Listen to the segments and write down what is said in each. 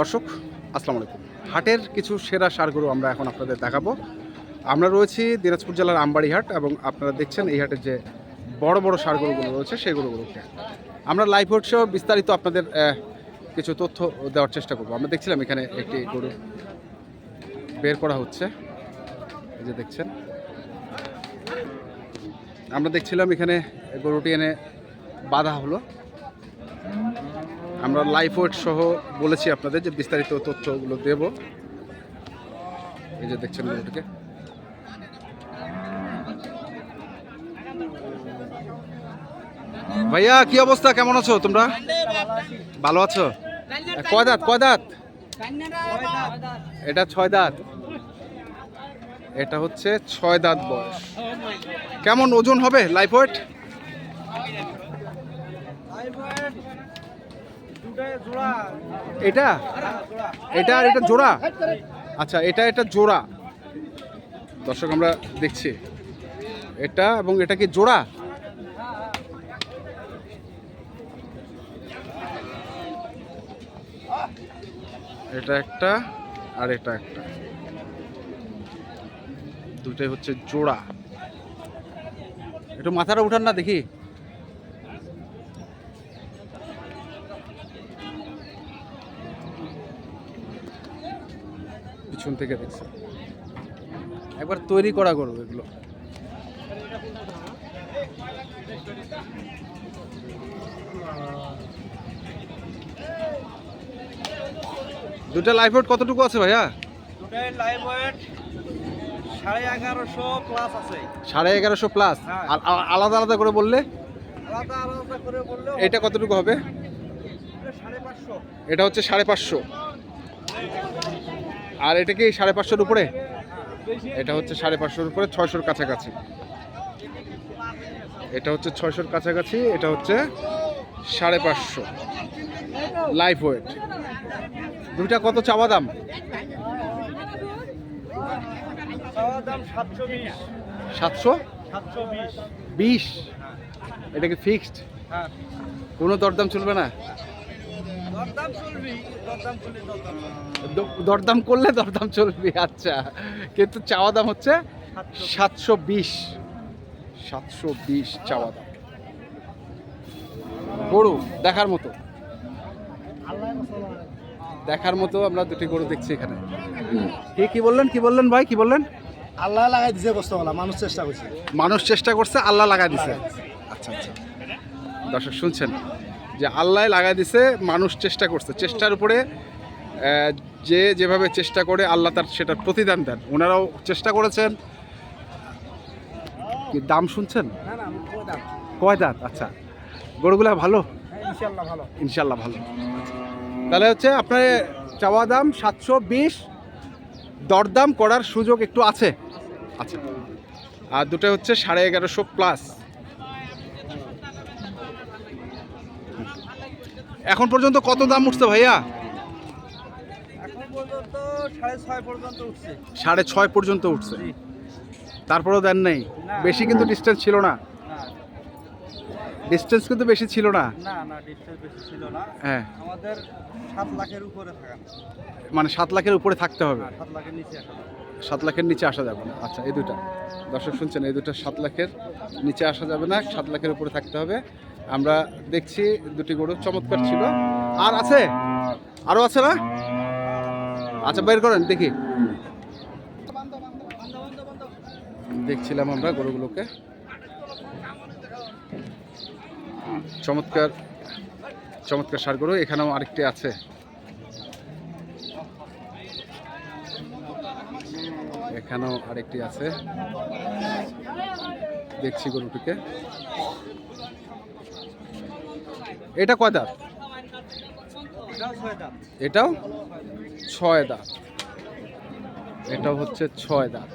দর্শক, আসসালামু আলাইকুম। হাটের কিছু সেরা সারগুলো আমরা এখন আপনাদের দেখাবো। আমরা রয়েছি দিনাজপুর জেলার আমবাড়ি হাট এবং আপনারা দেখছেন এই হাটের যে বড় বড় সারগরুগুলো রয়েছে সেই গরুগুলোকে আমরা লাইভ হটসেও বিস্তারিত আপনাদের কিছু তথ্য দেওয়ার চেষ্টা করব। আমরা দেখছিলাম এখানে একটি গরু বের করা হচ্ছে। এই যে দেখছেন। আমরা দেখছিলাম এখানে গরুটি এনে বাধা হলো। আমরা লাইফ ওয়েট সহ বলেছি আপনাদের যে বিস্তারিত তথ্যগুলো দেব। এই যে দেখছেন গরুটিকে ভাইয়া, কি অবস্থা? কেমন আছো তোমরা? ভালো আছো? কয় দাঁত? কয় দাঁত? এটা ছয় দাঁত। এটা হচ্ছে ছয় দাঁত বয়স। কেমন ওজন হবে লাইফ ওয়েট এটা? এটা আর এটা জোড়া? আচ্ছা এটা এটা জোড়া। দর্শক, আমরা দেখছি। এটা এবং এটা কি জোড়া? এটা একটা আর এটা একটা। দুটাই হচ্ছে জোড়া। একটু মাথাটা উঠান না দেখি। পিছন থেকে দেখছি। একবার তৈরি করা করব এগুলো। দুটা লাইফ আউট কতটুকু আছে ভাইয়া? দুটাই ওয়েট সাড়ে এগারোশো প্লাস আছে। সাড়ে এগারোশো প্লাস হ্যাঁ। আর আর আলাদা আলাদা করে বললে? আলাদা আলাদা করে বললেও এটা কতটুকু হবে? এটা হচ্ছে সাড়ে পাঁচশো। আর এটা কি সাড়ে পাঁচশোর উপরে? এটা হচ্ছে সাড়ে পাঁচশোর উপরে ছয়শোর কাছাকাছি। এটা হচ্ছে ছয়শোর কাছাকাছি এটা হচ্ছে সাড়ে পাঁচশো। লাইফ ওয়েট দুইটা কত চাওয়া দাম? সাতশো বিশ। এটা কি ফিক্সড হ্যাঁ। কোনো দরদাম চলবে না? দরদাম করলে দরদাম চলবি আচ্ছা। কিন্তু চাওয়া দাম হচ্ছে সাতশো বিশ। সাতশো বিশ চাওয়া দাম। গরু দেখার মতো। দেখার মতো আমরা দুটি গরু দেখছি এখানে। কি কি বললেন কি বললেন ভাই কি বললেন? আল্লাহ লাগাই দিছে কষ্টওয়ালা মানুষ চেষ্টা করছে। মানুষ চেষ্টা করছে আল্লাহ লাগাই দিছে। আচ্ছা আচ্ছা। দর্শক শুনছেন? যে আল্লাহ লাগাই দিছে মানুষ চেষ্টা করছে। চেষ্টার উপরে যে যেভাবে চেষ্টা করে আল্লাহ তার সেটার প্রতিদান দেন। ওনারাও চেষ্টা করেছেন। কি দাম শুনছেন? কয় দাঁত? আচ্ছা। গরুগুলা ভালো? হ্যাঁ ইনশাল্লাহ ভালো। ইনশাল্লাহ ভালো। তাহলে হচ্ছে আপনার চাওয়া দাম সাতশো বিশ। দরদাম করার সুযোগ একটু আছে। আচ্ছা। আর দুটো হচ্ছে সাড়ে এগারোশো প্লাস এখন পর্যন্ত কত দাম উঠছে ভাইয়া? এখন পর্যন্ত সাড়ে ছয় পর্যন্ত উঠছে। তারপরেও দেন নেই? বেশি কিন্তু ডিস্টেন্স ছিল না। ডিস্টেন্স কিন্তু বেশি ছিল না? না না ডিস্টেন্স বেশি ছিল না। হ্যাঁ। আমাদের সাত লাখের উপরে থাকা। মানে সাত লাখের উপরে থাকতে হবে। আর সাত লাখের নিচে আসা। সাত লাখের নিচে আসা যাবে না। আচ্ছা এই দুটা দর্শক শুনছেন এই দুটা সাত লাখের নিচে আসা যাবে না সাত লাখের উপরে থাকতে হবে। আমরা দেখছি দুটি গরু চমৎকার ছিল। আর আছে? আরও আছে না? আচ্ছা বের করেন, দেখি। দেখছিলাম আমরা গরুগুলোকে। চমৎকার চমৎকার সার গরু, এখানেও আরেকটি আছে। এখানেও আরেকটি আছে। দেখছি গরুটিকে। এটা কয় দাঁত? এটাও ছয় দাঁত। এটাও হচ্ছে ছয় দাঁত।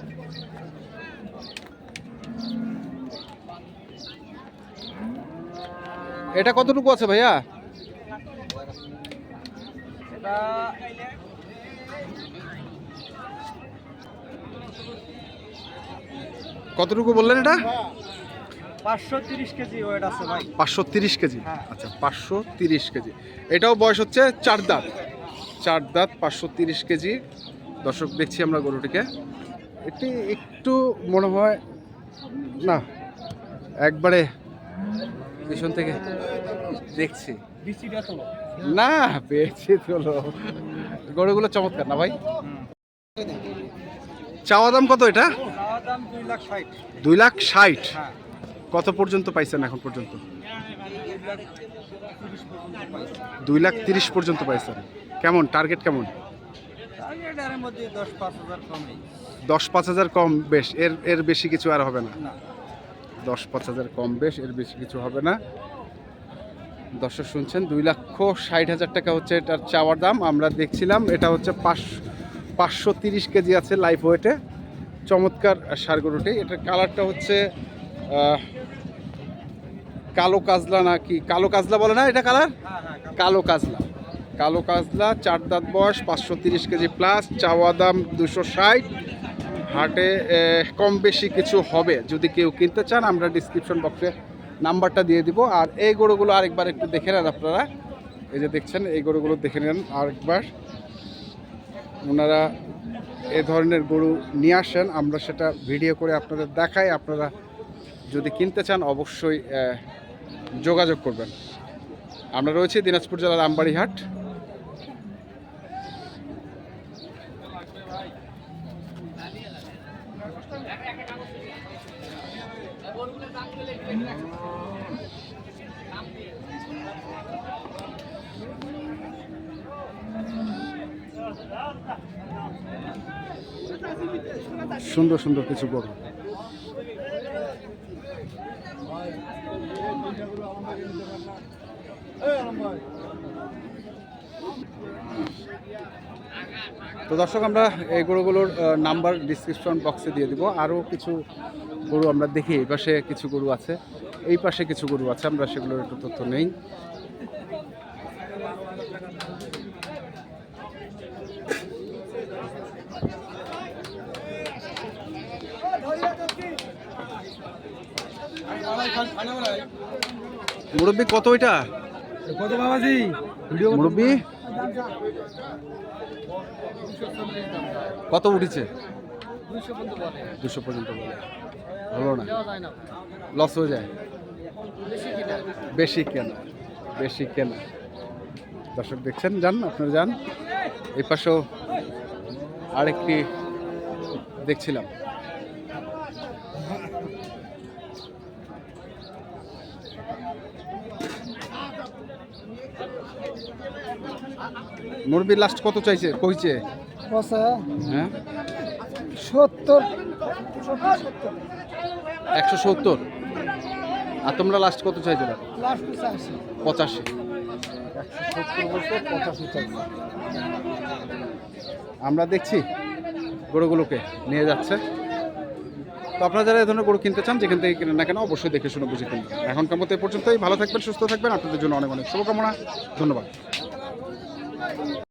এটা কতটুকু আছে ভাইয়া? কতটুকু বললেন এটা? পাঁচশো তিরিশ কেজি ওয়েট আছে ভাই। পাঁচশো তিরিশ কেজি? হ্যাঁ। আচ্ছা পাঁচশো তিরিশ কেজি। এটাও বয়স হচ্ছে চার দাঁত। চার দাঁত পাঁচশো তিরিশ কেজি। দর্শক দেখছি আমরা গরুটিকে। এটি একটু মনে হয় না একবারে পিছন থেকে দেখছি। না পেয়েছি তোলো। গরুগুলো চমৎকার না ভাই? চাওয়া দাম কত এটা? দুই লাখ ষাট। দুই লাখ ষাট। হ্যাঁ। কত পর্যন্ত পাইছেন এখন পর্যন্ত? দুই লাখ তিরিশ পর্যন্ত পাইছেন। কেমন? টার্গেট কেমন? দশ পাঁচ হাজার কমে। বেশ এর এর বেশি কিছু আর হবে না? দশ পাঁচ হাজার কম বেশ এর বেশি কিছু হবে না। দর্শক শুনছেন দুই লক্ষ ষাট হাজার টাকা হচ্ছে এটার চাওয়ার দাম। আমরা দেখছিলাম এটা হচ্ছে পাঁচ পাঁচশো তিরিশ কেজি আছে লাইফ ওয়েটে চমৎকার সার গরুটি। এটার কালারটা হচ্ছে কালো কাজলা না কি কালো কাজলা বলে না এটা কালার? হ্যাঁ হ্যাঁ কালো। কাজলা। কালো কাজলা চার দাঁত বয়স পাঁচশো তিরিশ কেজি প্লাস চাওয়া দাম দুশো ষাট। হাটে কম বেশি কিছু হবে। যদি কেউ কিনতে চান আমরা ডিসক্রিপশন বক্সে নাম্বারটা দিয়ে দিব। আর এই গরুগুলো আরেকবার একটু দেখে নেন আপনারা। এই যে দেখছেন এই গরুগুলো দেখে নেন আরেকবার। ওনারা এ ধরনের গরু নিয়ে আসেন আমরা সেটা ভিডিও করে আপনাদের দেখাই। আপনারা যদি কিনতে চান অবশ্যই যোগাযোগ করবেন। আমরা রয়েছি দিনাজপুর জেলার আমবাড়ি হাট সুন্দর সুন্দর কিছু গরু তো দর্শক, আমরা এই গরুগুলোর নাম্বার ডিসক্রিপশন বক্সে দিয়ে দিব। আরও কিছু গরু আমরা দেখি, এই পাশে কিছু গরু আছে। এই পাশে কিছু গরু আছে, আমরা সেগুলোর একটু তথ্য নেই। মুরব্বী কত এটা কত বাবাজি? মুরব্বী? কত উঠেছে? দুশো পর্যন্ত বলে। হলো না? লস হয়ে যায়? বেশি কেনা। বেশি কেনা। দর্শক দেখছেন যান আপনারা যান। এই পাশেও আরেকটি দেখছিলাম। মুরব্বী লাস্ট কত চাইছে? কইছে? হ্যাঁ? সত্তর। একশো সত্তর। আর তোমরা লাস্ট কত চাইছিল পঁচাশি। আমরা দেখছি গরুগুলোকে নিয়ে যাচ্ছে। তো আপনারা যারা এই ধরনের গরু কিনতে চান, যেখান থেকে কিনেন না কেন, অবশ্যই দেখে শুনে বুঝে কিনবেন। এখনকার মতো এ পর্যন্তই। ভালো থাকবেন, সুস্থ থাকবেন। আপনাদের জন্য অনেক অনেক শুভকামনা। ধন্যবাদ।